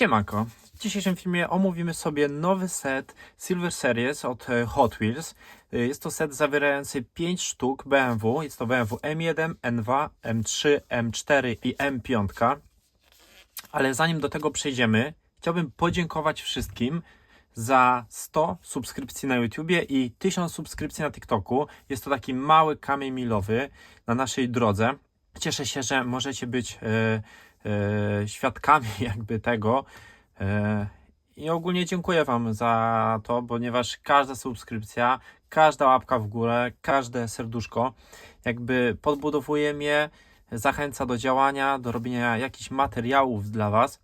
Siemanko. W dzisiejszym filmie omówimy sobie nowy set Silver Series od e, Hot Wheels. E, Jest to set zawierający 5 sztuk BMW. Jest to BMW M1, M2, M3, M4 i M5. Ale zanim do tego przejdziemy, chciałbym podziękować wszystkim za 100 subskrypcji na YouTubie i 1000 subskrypcji na TikToku. Jest to taki mały kamień milowy na naszej drodze. Cieszę się, że możecie być e, świadkami jakby tego. E, I ogólnie dziękuję Wam za to, ponieważ każda subskrypcja, każda łapka w górę, każde serduszko jakby podbudowuje mnie, zachęca do działania, do robienia jakichś materiałów dla Was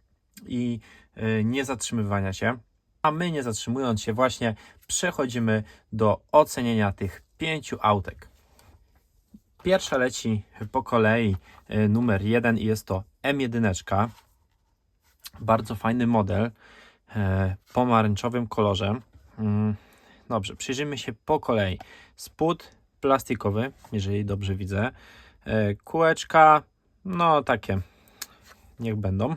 i e, nie zatrzymywania się. A my nie zatrzymując się właśnie przechodzimy do ocenienia tych pięciu autek. Pierwsza leci po kolei e, numer jeden i jest to M1. Bardzo fajny model e, pomarańczowym kolorze. Mm, Dobrze, przyjrzyjmy się po kolei. Spód plastikowy, jeżeli dobrze widzę. E, Kółeczka, no takie, niech będą.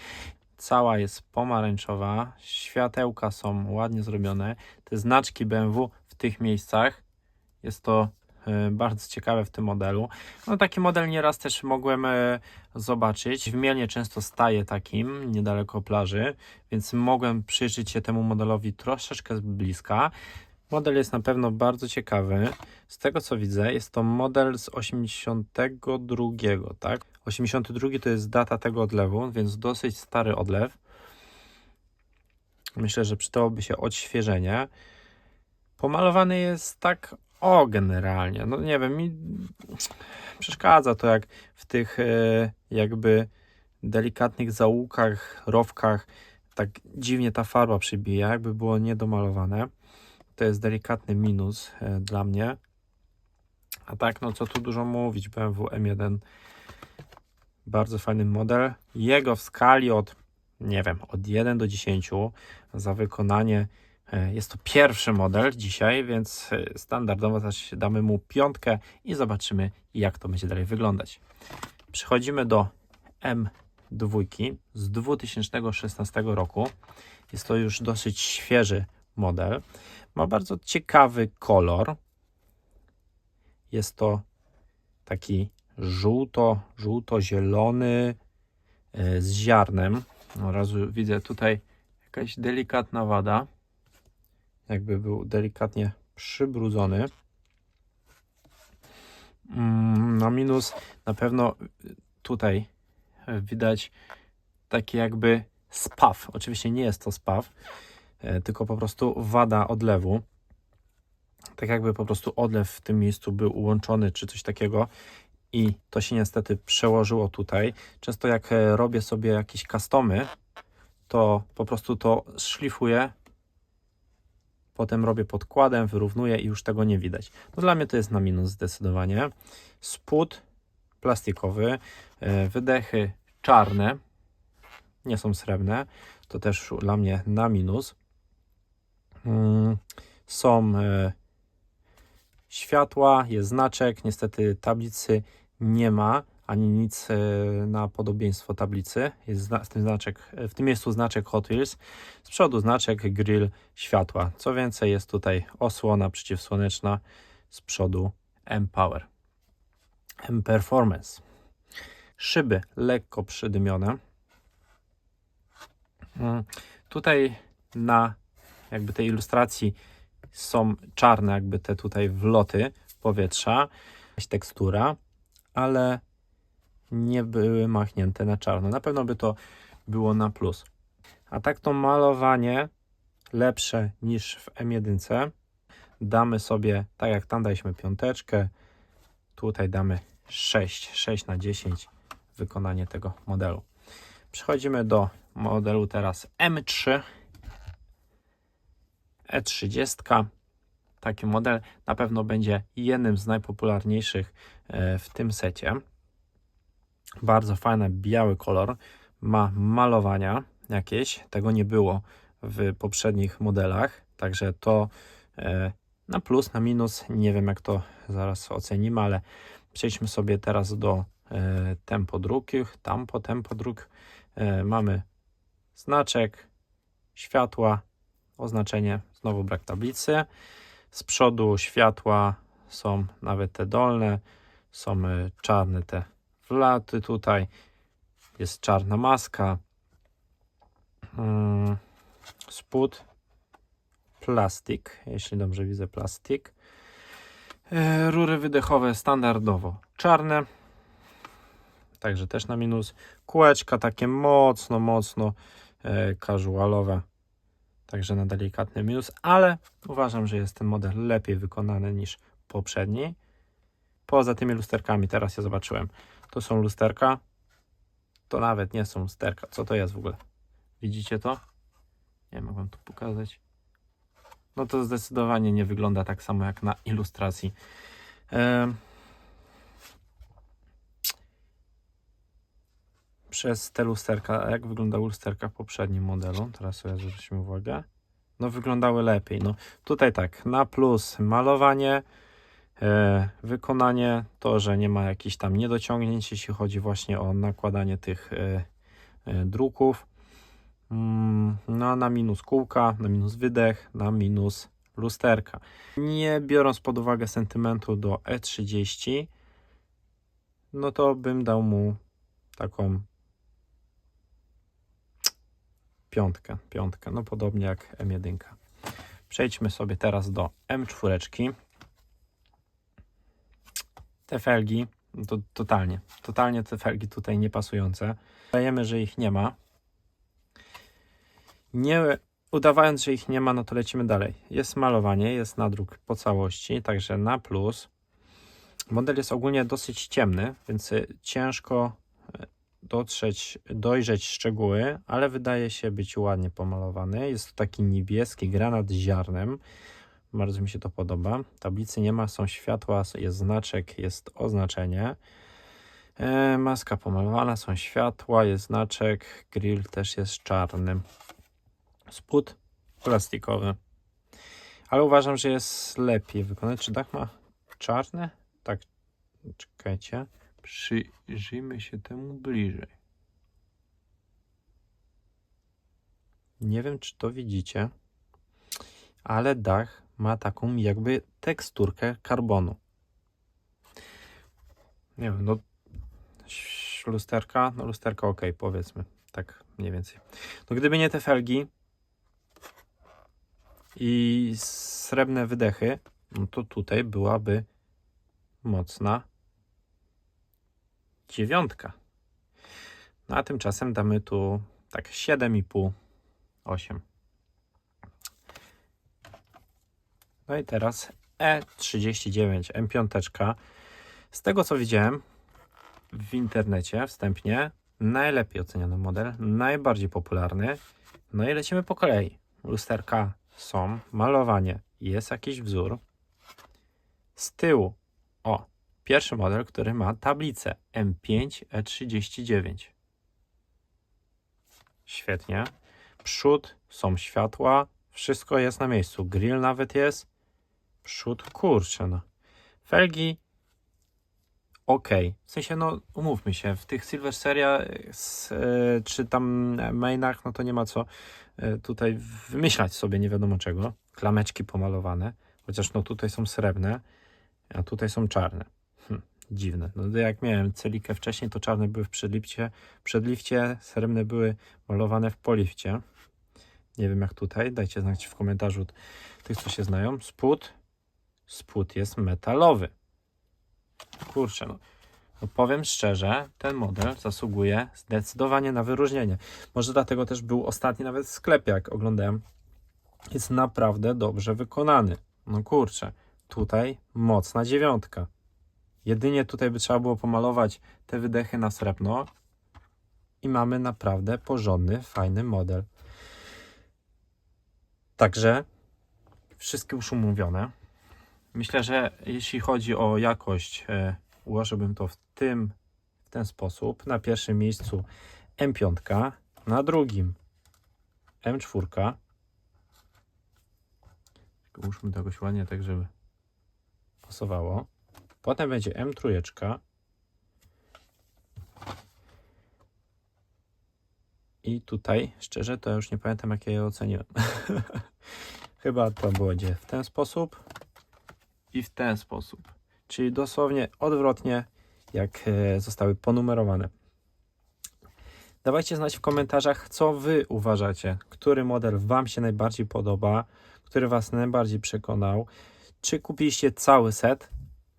Cała jest pomarańczowa, światełka są ładnie zrobione. Te znaczki BMW w tych miejscach. Jest to bardzo ciekawe w tym modelu. No taki model nieraz też mogłem e, zobaczyć. W Mielnie często staje takim, niedaleko plaży, więc mogłem przyjrzeć się temu modelowi troszeczkę z bliska. Model jest na pewno bardzo ciekawy. Z tego co widzę, jest to model z 82, tak? 82 to jest data tego odlewu, więc dosyć stary odlew. Myślę, że przydałoby się odświeżenie. Pomalowany jest tak o generalnie. No nie wiem, mi przeszkadza to jak w tych e, jakby delikatnych zaułkach, rowkach tak dziwnie ta farba przybija, jakby było niedomalowane. To jest delikatny minus e, dla mnie. A tak, no co tu dużo mówić, BMW M1 bardzo fajny model. Jego w skali od, nie wiem, od 1 do 10 za wykonanie jest to pierwszy model dzisiaj, więc e, standardowo też damy mu piątkę i zobaczymy, jak to będzie dalej wyglądać. Przechodzimy do M2 z 2016 roku. Jest to już dosyć świeży model. Ma bardzo ciekawy kolor. Jest to taki żółto, żółto-zielony e, z ziarnem. Od razu widzę tutaj jakaś delikatna wada. Jakby był delikatnie przybrudzony. Mm, Na minus na pewno tutaj widać taki jakby spaw. Oczywiście nie jest to spaw, e, tylko po prostu wada odlewu. Tak jakby po prostu odlew w tym miejscu był ułączony, czy coś takiego. I to się niestety przełożyło tutaj. Często jak e, robię sobie jakieś customy, to po prostu to szlifuję. Potem robię podkładem, wyrównuję i już tego nie widać. No dla mnie to jest na minus zdecydowanie. Spód plastikowy, e, wydechy czarne, nie są srebrne. To też dla mnie na minus. Mm, Są e, światła, jest znaczek. Niestety tablicy nie ma, ani nic e, na podobieństwo tablicy. Jest w tym, znaczek, w tym miejscu znaczek Hot Wheels. Z przodu znaczek grill światła. Co więcej, jest tutaj osłona przeciwsłoneczna. Z przodu M-Power. M-Performance. Szyby lekko przydymione. Mm, Tutaj na jakby tej ilustracji są czarne jakby te tutaj wloty powietrza, jakaś tekstura, ale nie były machnięte na czarno. Na pewno by to było na plus. A tak to malowanie lepsze niż w M1. Damy sobie, tak jak tam daliśmy piąteczkę, tutaj damy 6, 6 na 10 wykonanie tego modelu. Przechodzimy do modelu teraz M3 E30. Taki model na pewno będzie jednym z najpopularniejszych e, w tym secie. Bardzo fajny biały kolor. Ma malowania jakieś. Tego nie było w poprzednich modelach. Także to e, na plus, na minus. Nie wiem jak to zaraz ocenimy, ale przejdźmy sobie teraz do e, tempo drugich. Tam po tempo dróg e, mamy znaczek, światła, oznaczenie, znowu brak tablicy. Z przodu światła są nawet te dolne, są czarne te wlaty tutaj, jest czarna maska, Mm, spód, plastik, jeśli dobrze widzę plastik. E, Rury wydechowe standardowo. Czarne, także też na minus. Kółeczka takie mocno, mocno e, casualowe, także na delikatny minus, ale uważam, że jest ten model lepiej wykonany niż poprzedni. Poza tymi lusterkami, teraz ja zobaczyłem, to są lusterka, to nawet nie są lusterka. Co to jest w ogóle? Widzicie to? Nie mogę wam tu pokazać. No to zdecydowanie nie wygląda tak samo jak na ilustracji. Em, Przez te lusterka, jak wyglądały lusterka w poprzednim modelu? Teraz sobie zwróćmy uwagę. No wyglądały lepiej. No tutaj tak, na plus malowanie, wykonanie, to, że nie ma jakichś tam niedociągnięć, jeśli chodzi właśnie o nakładanie tych e, e, druków. Mm, No, na minus kółka, na minus wydech, na minus lusterka. Nie biorąc pod uwagę sentymentu do E30, no to bym dał mu taką piątkę, piątkę, no podobnie jak M1. Przejdźmy sobie teraz do M4. Te felgi, to totalnie, totalnie te felgi tutaj niepasujące. Dajemy, że ich nie ma. Nie udawając, że ich nie ma, no to lecimy dalej. Jest malowanie, jest nadruk po całości, także na plus. Model jest ogólnie dosyć ciemny, więc y, ciężko y, dotrzeć, dojrzeć szczegóły, ale wydaje się być ładnie pomalowany. Jest to taki niebieski granat z ziarnem. Bardzo mi się to podoba. Tablicy nie ma, są światła, jest znaczek, jest oznaczenie. E, maska pomalowana, są światła, jest znaczek, grill też jest czarny. Spód plastikowy. Ale uważam, że jest lepiej wykonany. Czy dach ma czarny? Tak, czekajcie. Przyjrzyjmy się temu bliżej. Nie wiem, czy to widzicie, ale dach ma taką jakby teksturkę karbonu. Nie wiem, no lusterka, no lusterka ok, powiedzmy, tak mniej więcej. No gdyby nie te felgi i srebrne wydechy, no to tutaj byłaby mocna dziewiątka. No a tymczasem damy tu tak 7,5, 8. No i teraz E39 M5. Z tego co widziałem w internecie wstępnie, najlepiej oceniany model, najbardziej popularny. No i lecimy po kolei. Lusterka są, malowanie, jest jakiś wzór. Z tyłu, o, pierwszy model, który ma tablicę M5 E39. Świetnie. Przód, są światła, wszystko jest na miejscu. Grill nawet jest. Przód, kurczę no. Felgi ok. W sensie, no umówmy się, w tych Silver Seria s- e, czy tam mainach, no to nie ma co e, tutaj wymyślać sobie nie wiadomo czego. Klameczki pomalowane, chociaż no tutaj są srebrne, a tutaj są czarne. Hm, dziwne. No jak miałem celikę wcześniej, to czarne były w przedlifcie, przedlifcie, srebrne były malowane w polifcie. Nie wiem jak tutaj, dajcie znać w komentarzu tych, co się znają. Spód, spód jest metalowy. Kurczę, no. no powiem szczerze, ten model zasługuje zdecydowanie na wyróżnienie. Może dlatego też był ostatni nawet w sklepie, jak oglądałem. Jest naprawdę dobrze wykonany. No kurczę, tutaj mocna dziewiątka. Jedynie tutaj by trzeba było pomalować te wydechy na srebrno i mamy naprawdę porządny, fajny model. Także wszystkie już umówione. Myślę, że jeśli chodzi o jakość, e, ułożyłbym to w tym w ten sposób. Na pierwszym miejscu M5, na drugim M4. Tylko Ułóżmy to jakoś ładnie, tak żeby pasowało. Potem będzie M3. I tutaj, szczerze, to już nie pamiętam, jak ja je oceniłem. Chyba to było gdzie w ten sposób i w ten sposób. Czyli dosłownie odwrotnie, jak e, zostały ponumerowane. Dawajcie znać w komentarzach, co Wy uważacie, który model Wam się najbardziej podoba, który Was najbardziej przekonał. Czy kupiliście cały set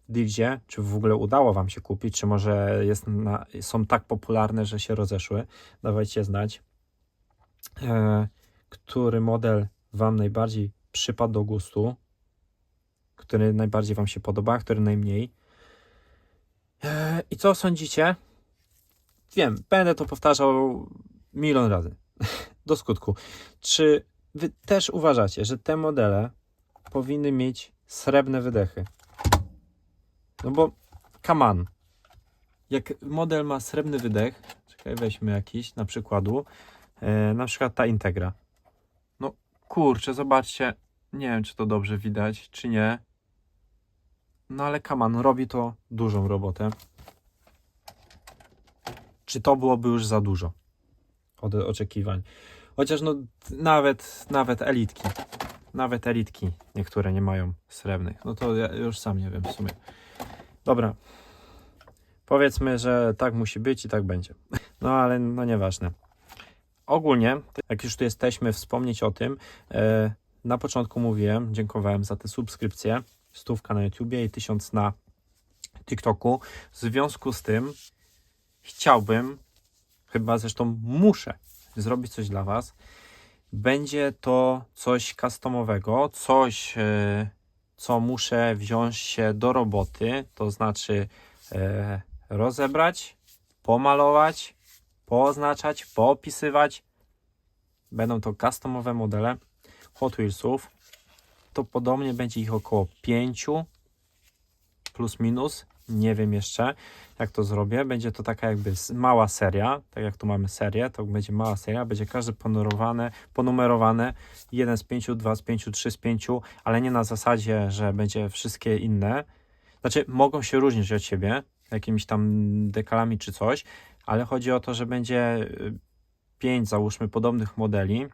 w Dealzie, czy w ogóle udało Wam się kupić, czy może jest na, są tak popularne, że się rozeszły. Dawajcie znać, e, który model Wam najbardziej przypadł do gustu, który najbardziej Wam się podoba, który najmniej. E, I co sądzicie? Wiem, będę to powtarzał milion razy. Do skutku. Czy wy też uważacie, że te modele powinny mieć srebrne wydechy? No bo, on. Jak model ma srebrny wydech, czekaj, weźmy jakiś na przykładu, e, na przykład ta Integra. No kurczę, zobaczcie, nie wiem czy to dobrze widać, czy nie. No ale on, robi to dużą robotę czy to byłoby już za dużo od oczekiwań. Chociaż no nawet, nawet elitki, nawet elitki niektóre nie mają srebrnych. No to ja już sam nie wiem w sumie. Dobra. Powiedzmy, że tak musi być i tak będzie. No ale no nieważne. Ogólnie, jak już tu jesteśmy, wspomnieć o tym. E, na początku mówiłem, dziękowałem za te subskrypcje. Stówka na YouTubie i tysiąc na TikToku. W związku z tym chciałbym, chyba zresztą muszę zrobić coś dla Was. Będzie to coś customowego, coś, e, co muszę wziąć się do roboty, to znaczy e, rozebrać, pomalować, pooznaczać, poopisywać. Będą to customowe modele Hot Wheelsów. To podobnie będzie ich około 5 plus minus. Nie wiem jeszcze, jak to zrobię. Będzie to taka jakby mała seria, tak jak tu mamy serię, to będzie mała seria, będzie każde ponumerowane, ponumerowane 1 z 5, 2 z 5, 3 z 5, ale nie na zasadzie, że będzie wszystkie inne. Znaczy, mogą się różnić od siebie, jakimiś tam dekalami czy coś, ale chodzi o to, że będzie 5 załóżmy podobnych modeli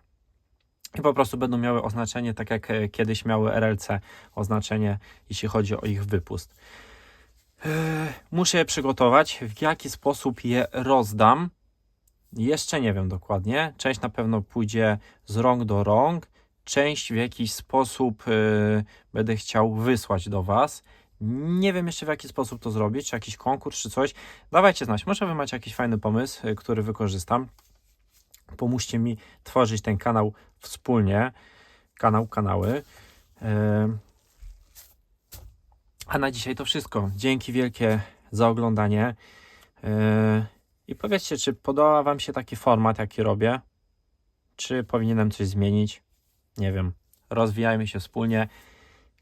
i po prostu będą miały oznaczenie tak jak e, kiedyś miały RLC oznaczenie, jeśli chodzi o ich wypust. Eee, Muszę je przygotować. W jaki sposób je rozdam? Jeszcze nie wiem dokładnie. Część na pewno pójdzie z rąk do rąk. Część w jakiś sposób e, będę chciał wysłać do Was. Nie wiem jeszcze w jaki sposób to zrobić, czy jakiś konkurs, czy coś. Dawajcie znać, może Wy macie jakiś fajny pomysł, e, który wykorzystam. Pomóżcie mi tworzyć ten kanał wspólnie. Kanał, kanały. A na dzisiaj to wszystko. Dzięki wielkie za oglądanie. I powiedzcie, czy podoba Wam się taki format, jaki robię? Czy powinienem coś zmienić? Nie wiem. Rozwijajmy się wspólnie.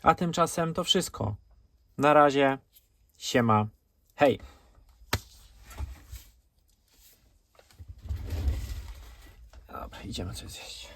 A tymczasem to wszystko. Na razie. Siema. Hej. Dobra, idziemy coś zjeść.